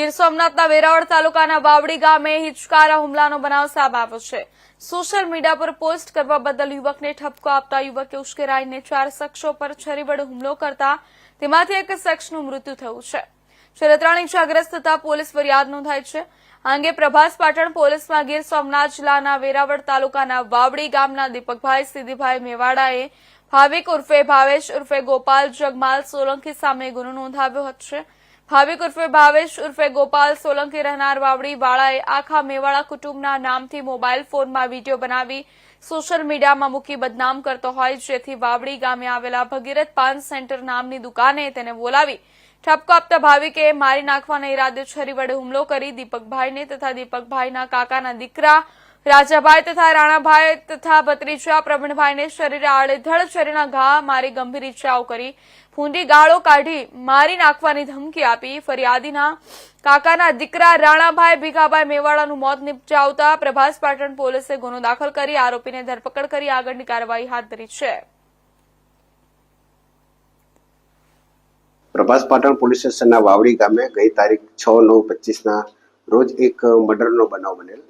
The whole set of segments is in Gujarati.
ગીર સોમનાથના વેરાવળ તાલુકાના વાવડી ગામે હિચકારા હુમલાનો બનાવ સામે આવ્યો છે. સોશિયલ મીડિયા પર પોસ્ટ કરવા બદલ યુવકને ઠપકો આપતા યુવકે ઉશ્કેરાઈને ચાર શખ્સો પર છરી વડે હુમલો કરતા તેમાંથી એક શખ્સનું મૃત્યુ થયું છે. જ્યારે ત્રણ ઇજાગ્રસ્ત થતા પોલીસ ફરિયાદ નોંધાઈ છે. આ અંગે પ્રભાસ પાટણ પોલીસમાં ગીર સોમનાથ જિલ્લાના વેરાવળ તાલુકાના વાવડી ગામના દીપકભાઈ સિદ્ધિભાઈ મેવાડાએ ભાવિક ઉર્ફે ભાવેશ ઉર્ફે ગોપાલ જગમાલ સોલંકી સામે ગુનો નોંધાવ્યો છે. ભાવિક ઉર્ફે ભાવેશ ઉર્ફે ગોપાલ સોલંકી રહેનાર વાવડી વાળાએ આખા મેવાડા કુટુંબના નામથી મોબાઈલ ફોનમાં વીડિયો બનાવી સોશિયલ મીડિયામાં મૂકી બદનામ કરતો હોય, જેથી વાવડી ગામે આવેલા ભગીરથ પાન સેન્ટર નામની દુકાને તેને બોલાવી ઠપકો આપતા ભાવિકે મારી નાખવાના ઈરાદે છરી વડે હુમલો કરી દીપકભાઈને તથા દીપકભાઈના કાકાના દીકરા રાજાભાઈ તથા રાણાભાઈ તથા ભત્રીજા પ્રવીણભાઈને શરીરે આડેધડ શરીરના ઘા મારી ગંભીર ઇજાઓ કરી ફૂંદી ગાળો કાઢી મારી નાખવાની ધમકી આપી. ફરિયાદીના કાકાના દીકરા રાણાભાઈ ભીખાભાઈ મેવાડાનું મોત નિપજાવતા પ્રભાસ પાટણ પોલીસે ગુનો દાખલ કરી આરોપીને ધરપકડ કરી આગળની કાર્યવાહી હાથ ધરી છે. પ્રભાસ પાટણ પોલીસ સ્ટેશનના વાવડી ગામે ગઈ તારીખ છ નવ પચીસના રોજ એક મર્ડરનો બનાવ બનેલ.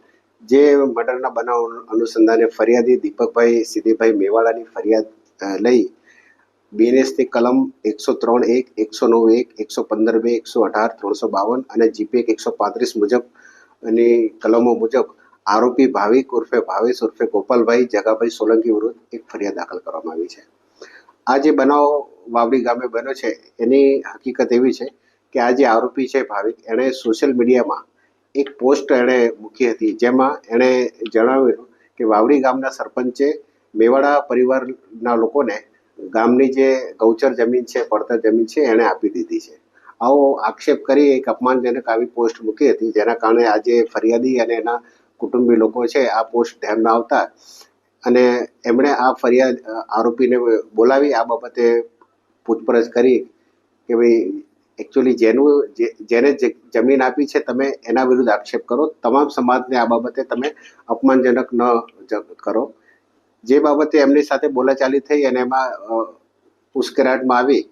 જે મર્ડરના બનાવ અનુસંધાને ફરિયાદી દીપકભાઈ સિદ્ધિભાઈ મેવાડાની ફરિયાદ લઈ બીએનએસની કલમ એકસો ત્રણ એક, એકસો નવ એક, એકસો પંદર બે, એકસો અઢાર, ત્રણસો બાવન અને જીપીએક એકસો પાંત્રીસ મુજબ અને કલમો મુજબ આરોપી ભાવિક ઉર્ફે ભાવેશ ઉર્ફે ગોપાલભાઈ જગાભાઈ સોલંકી વિરુદ્ધ એક ફરિયાદ દાખલ કરવામાં આવી છે. આ જે બનાવ વાવડી ગામે બન્યો છે, એની હકીકત એવી છે કે આ જે આરોપી છે ભાવિક, એણે સોશિયલ મીડિયામાં એક પોસ્ટ એણે મૂકી હતી. જેમાં એણે જણાવ્યું કે વાવડી ગામના સરપંચે મેવાડા પરિવારના લોકોને ગામની જે ગૌચર જમીન છે, પડતર જમીન છે, એણે આપી દીધી છે. આવો આક્ષેપ કરી એક અપમાનજનક આવી પોસ્ટ મૂકી હતી. જેના કારણે આજે ફરિયાદી અને એના કુટુંબી લોકો છે, આ પોસ્ટ ધ્યાનમાં આવતા અને એમણે આ ફરિયાદ, આરોપીને બોલાવી. આ બાબતે પૂછપરછ કરી કે ભાઈ એકચ્યુઅલી જેનું જેને જમીન આપી છે, તમે એના વિરુદ્ધ આક્ષેપ કરો. તમામ સમાજને આ બાબતે તમે અપમાનજનક ન કરો. જે બાબતે એમની સાથે બોલાચાલી થઈ અને એમાં ઉશ્કેરાટમાં આવી